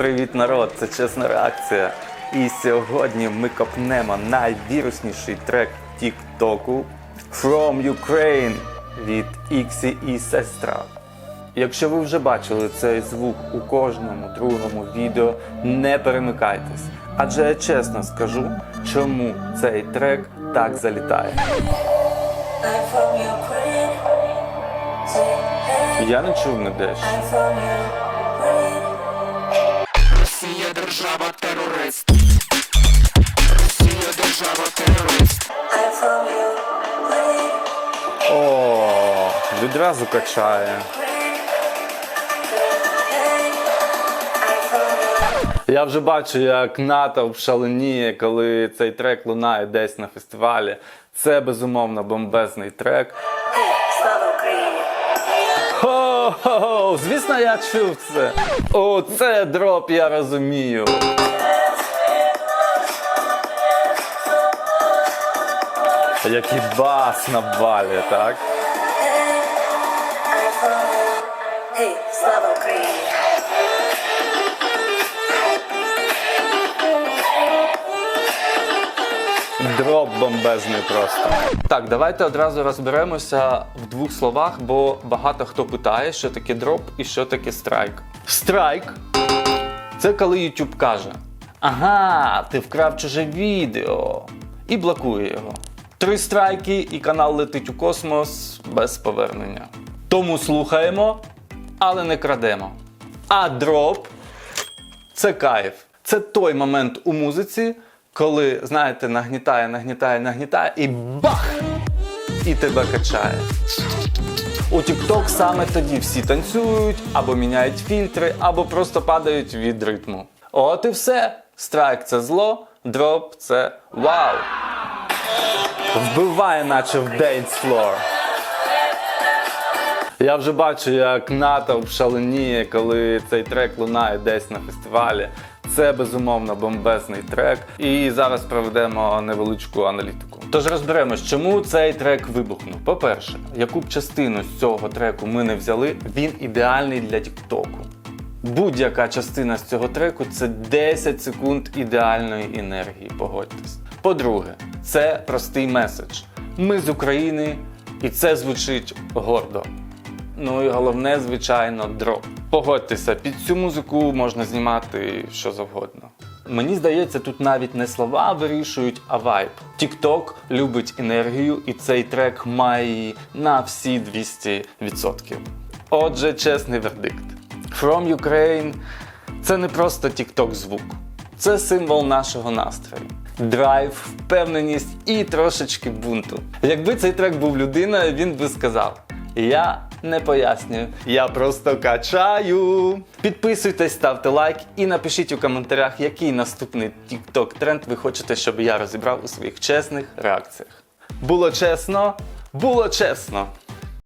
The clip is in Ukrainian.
Привіт, народ! Це чесна реакція. І сьогодні ми копнемо найвірусніший трек Тіктоку From Ukraine від Іксі і Сестра. Якщо ви вже бачили цей звук у кожному другому відео, не перемикайтесь. Адже я чесно скажу, чому цей трек так залітає. Я не чув ніде. ще. Держава терорист. Росія держава терорист. О, відразу качає. Я вже бачу, як натовп шаленіє, коли цей трек лунає десь на фестивалі. Це безумовно бомбезний трек. Слава Україні. Хо-хо-хо! Звісно, я чув це. О, це дроп, я розумію. Який бас на балі, так? Дроп бомбезний просто. Так, давайте одразу розберемося в двох словах, бо багато хто питає, що таке дроп і що таке страйк. Страйк це коли YouTube каже: Ага, ти вкрав чуже відео і блокує його. Три страйки, і канал летить у космос без повернення. Тому слухаємо, але не крадемо. А дроп це кайф. Це той момент у музиці, коли, знаєте, нагнітає, нагнітає, нагнітає і бах! І тебе качає. У TikTok саме тоді всі танцюють, або міняють фільтри, або просто падають від ритму. От і все. Страйк це зло, дроп це вау. Вбиває, наче в Dance Floor. Я вже бачу, як натовп шаленіє, коли цей трек лунає десь на фестивалі. Це безумовно бомбезний трек. І зараз проведемо невеличку аналітику. Тож розберемось, чому цей трек вибухнув. По-перше, яку б частину з цього треку ми не взяли, він ідеальний для Тіктоку. Будь-яка частина з цього треку це 10 секунд ідеальної енергії, погодьтесь. По-друге, це простий меседж. Ми з України, і це звучить гордо. Ну і головне, звичайно, дроп. Погодьтеся, під цю музику можна знімати що завгодно. Мені здається, тут навіть не слова вирішують, а вайб. TikTok любить енергію, і цей трек має її на всі 200%. Отже, чесний вердикт. From Ukraine це не просто TikTok звук, це символ нашого настрою. Драйв, впевненість і трошечки бунту. Якби цей трек був людиною, він би сказав: Я не пояснюю, я просто качаю. Підписуйтесь, ставте лайк і напишіть у коментарях, який наступний TikTok тренд ви хочете, щоб я розібрав у своїх чесних реакціях. Було чесно, було чесно.